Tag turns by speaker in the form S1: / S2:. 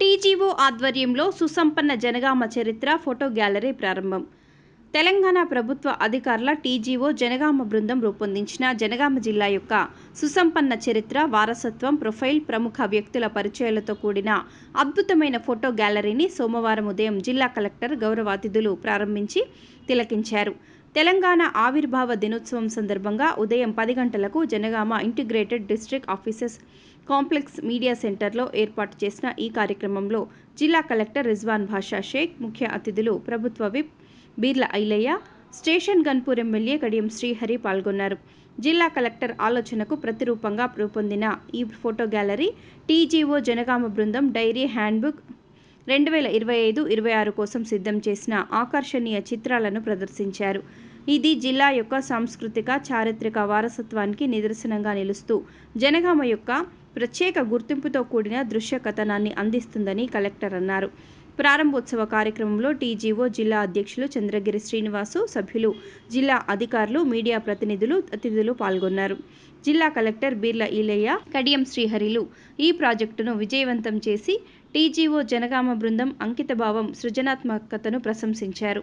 S1: TGO ఆధ్వర్యంలో సుసంపన్న జనగామ చరిత్ర photo gallery ప్రారంభం. తెలంగాణ ప్రభుత్వ అధికారుల టీజీఓ జనగామ బృందం రూపొందించిన జనగామ జిల్లా యొక్క సుసంపన్న చరిత్ర వారసత్వం ప్రొఫైల్ ప్రముఖ వ్యక్తుల పరిచయాలతో కూడిన అద్భుతమైన ఫోటో గ్యాలరీని సోమవారం ఉదయం జిల్లా కలెక్టర్ గౌరవ అతిథులు ప్రారంభించి తిలకించారు. తెలంగాణ ఆవిర్భావ దినోత్సవం సందర్భంగా ఉదయం పది గంటలకు Jangaon integrated district offices complex media సెంటర్లో ఏర్పాటు చేసిన ఈ కార్యక్రమంలో జిల్లా కలెక్టర్ రిజ్వాన్ భాషా షేక్ ముఖ్య అతిథులు ప్రభుత్వ whip Beerla Ilaiah Station Ghanpur MLA Kadiyam Srihari పాల్గొన్నారు. జిల్లా కలెక్టర్ ఆలోచనకు ప్రతిరూపంగా రూపొందిన ఈ ఫోటో గ్యాలరీ టీజీఓ జనగామ బృందం డైరీ హ్యాండ్బుక్ రెండు వేల ఇరవై ఐదు ఇరవై ఆరు కోసం సిద్ధం చేసిన ఆకర్షణీయ చిత్రాలను ప్రదర్శించారు. ఇది జిల్లా యొక్క సాంస్కృతిక చారిత్రక వారసత్వానికి నిదర్శనంగా నిలుస్తూ జనగామ యొక్క ప్రత్యేక గుర్తింపుతో కూడిన దృశ్య కథనాన్ని అందిస్తుందని కలెక్టర్ అన్నారు. ప్రారంభోత్సవ కార్యక్రమంలో టీజీఓ జిల్లా అధ్యక్షులు చంద్రగిరి శ్రీనివాసు సభ్యులు జిల్లా అధికారులు మీడియా ప్రతినిధులు అతిథులు పాల్గొన్నారు. జిల్లా కలెక్టర్ బీర్ల ఈలయ్య కడియం శ్రీహరిలు ఈ ప్రాజెక్టును విజయవంతం చేసి టీజీఓ జనగామ బృందం అంకితభావం సృజనాత్మకతను ప్రశంసించారు.